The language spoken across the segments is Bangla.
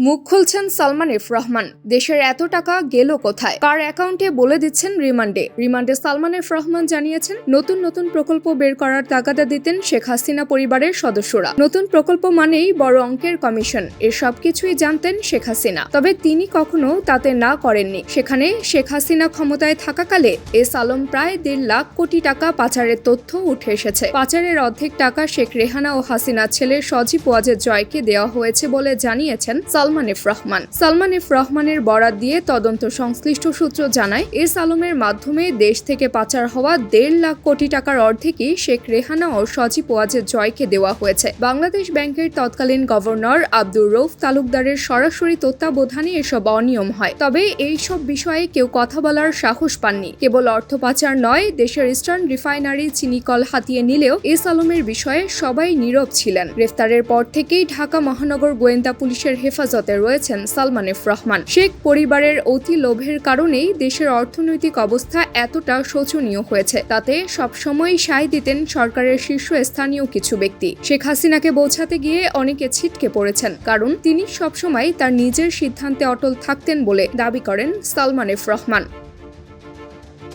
মুখ খুলছেন সালমান এফ রহমান। দেশের এত টাকা গেল কোথায়? কার অ্যাকাউন্টে বলে দিচ্ছেন রিমান্ডে? রিমান্ডে সালমান এফ রহমান জানিয়েছেন, নতুন নতুন প্রকল্প বের করার তাগাদা দিতেন শেখ হাসিনা পরিবারের সদস্যরা। নতুন প্রকল্প মানেই বড় অঙ্কের কমিশন। এর সবকিছুই জানতেন শেখ হাসিনা। তবে তিনি কখনো তাতে না করেননি। সেখানে শেখ হাসিনা ক্ষমতায় থাকাকালে এস আলম প্রায় দেড় লাখ কোটি টাকা পাচারের তথ্য উঠে এসেছে। পাচারের অর্ধেক টাকা শেখ রেহানা ও হাসিনা ছেলে সজীব ওয়াজেদ জয়কে দেওয়া হয়েছে বলে জানিয়েছেন সালমান এফ রহমান। সালমান এফ রহমানের বরাত দিয়ে তদন্ত সংশ্লিষ্ট সূত্র জানায় এস আলমের মাধ্যমে দেশ থেকে পাচার হওয়া দেড় লাখ কোটি টাকার অর্ধেকই শেখ রেহানা ও সজীব ওয়াজেদ জয়কে দেওয়া হয়েছে। বাংলাদেশ ব্যাংকের তৎকালীন গভর্নর আব্দুর রৌফ তালুকদারের সরাসরি তত্ত্বাবধানে এসব অনিয়ম হয়। তবে এই সব বিষয়ে কেউ কথা বলার সাহস পাননি। কেবল অর্থ পাচার নয়, দেশের ইস্টার্ন রিফাইনারি চিনিকল হাতিয়ে নিলেও এস আলমের বিষয়ে সবাই নীরব ছিলেন। গ্রেফতারের পর থেকেই ঢাকা মহানগর গোয়েন্দা পুলিশের হেফাজতে রয়েছেন সালমান এফ রহমান। শেখ পরিবারের অতি লোভের কারণেই দেশের অর্থনৈতিক অবস্থা এতটা শোচনীয় হয়েছে। তাতে সবসময় সায় দিতেন সরকারের শীর্ষস্থানীয় কিছু ব্যক্তি। শেখ হাসিনাকে বোঝাতে গিয়ে অনেকে ছিটকে পড়েছেন, কারণ তিনি সবসময় তার নিজের সিদ্ধান্তে অটল থাকতেন বলে দাবি করেন সালমান এফ রহমান।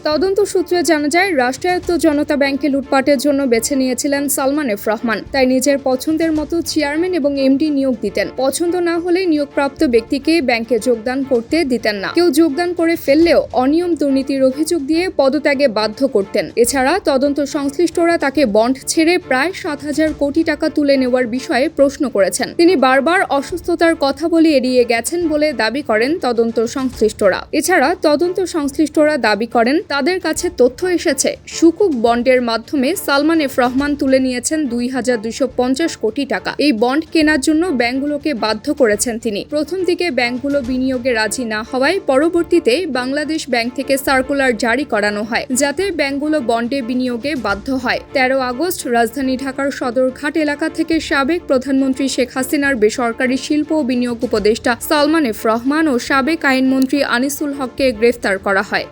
তদন্ত সূত্রে জানা যায়, রাষ্ট্রায়ত্ত জনতা ব্যাংকে লুটপাটের জন্য বেছে নিয়েছিলেন সালমান এফ রহমান। তাই নিজের পছন্দের মতো চেয়ারম্যান এবং এমডি নিয়োগ দিতেন। পছন্দ না হলে নিয়োগপ্রাপ্ত ব্যক্তিকে ব্যাংকে যোগদান করতে দিতেন না। কেউ যোগদান করে ফেললেও অনিয়ম দুর্নীতির অভিযোগ দিয়ে পদত্যাগে বাধ্য করতেন। এছাড়া তদন্ত সংশ্লিষ্টরা তাকে বন্ড ছেড়ে প্রায় সাত হাজার কোটি টাকা তুলে নেওয়ার বিষয়ে প্রশ্ন করেছেন। তিনি বারবার অসুস্থতার কথা বলে এড়িয়ে গেছেন বলে দাবি করেন তদন্ত সংশ্লিষ্টরা। এছাড়া তদন্ত সংশ্লিষ্টরা দাবি করেন তাদের কাছে তথ্য এসেছে, সুকুক বন্ডের মাধ্যমে সালমান এফ রহমান তুলে নিয়েছেন দুই হাজার দুইশো পঞ্চাশ কোটি টাকা। এই বন্ড কেনার জন্য ব্যাংকগুলোকে বাধ্য করেছেন তিনি। প্রথম দিকে ব্যাংকগুলো বিনিয়োগে রাজি না হওয়ায় পরবর্তীতে বাংলাদেশ ব্যাংক থেকে সার্কুলার জারি করানো হয়, যাতে ব্যাংকগুলো বন্ডে বিনিয়োগে বাধ্য হয়। তেরো আগস্ট রাজধানী ঢাকার সদরঘাট এলাকা থেকে সাবেক প্রধানমন্ত্রী শেখ হাসিনার বেসরকারি শিল্প ও বিনিয়োগ উপদেষ্টা সালমান এফ রহমান ও সাবেক আইনমন্ত্রী আনিসুল হককে গ্রেফতার করা হয়।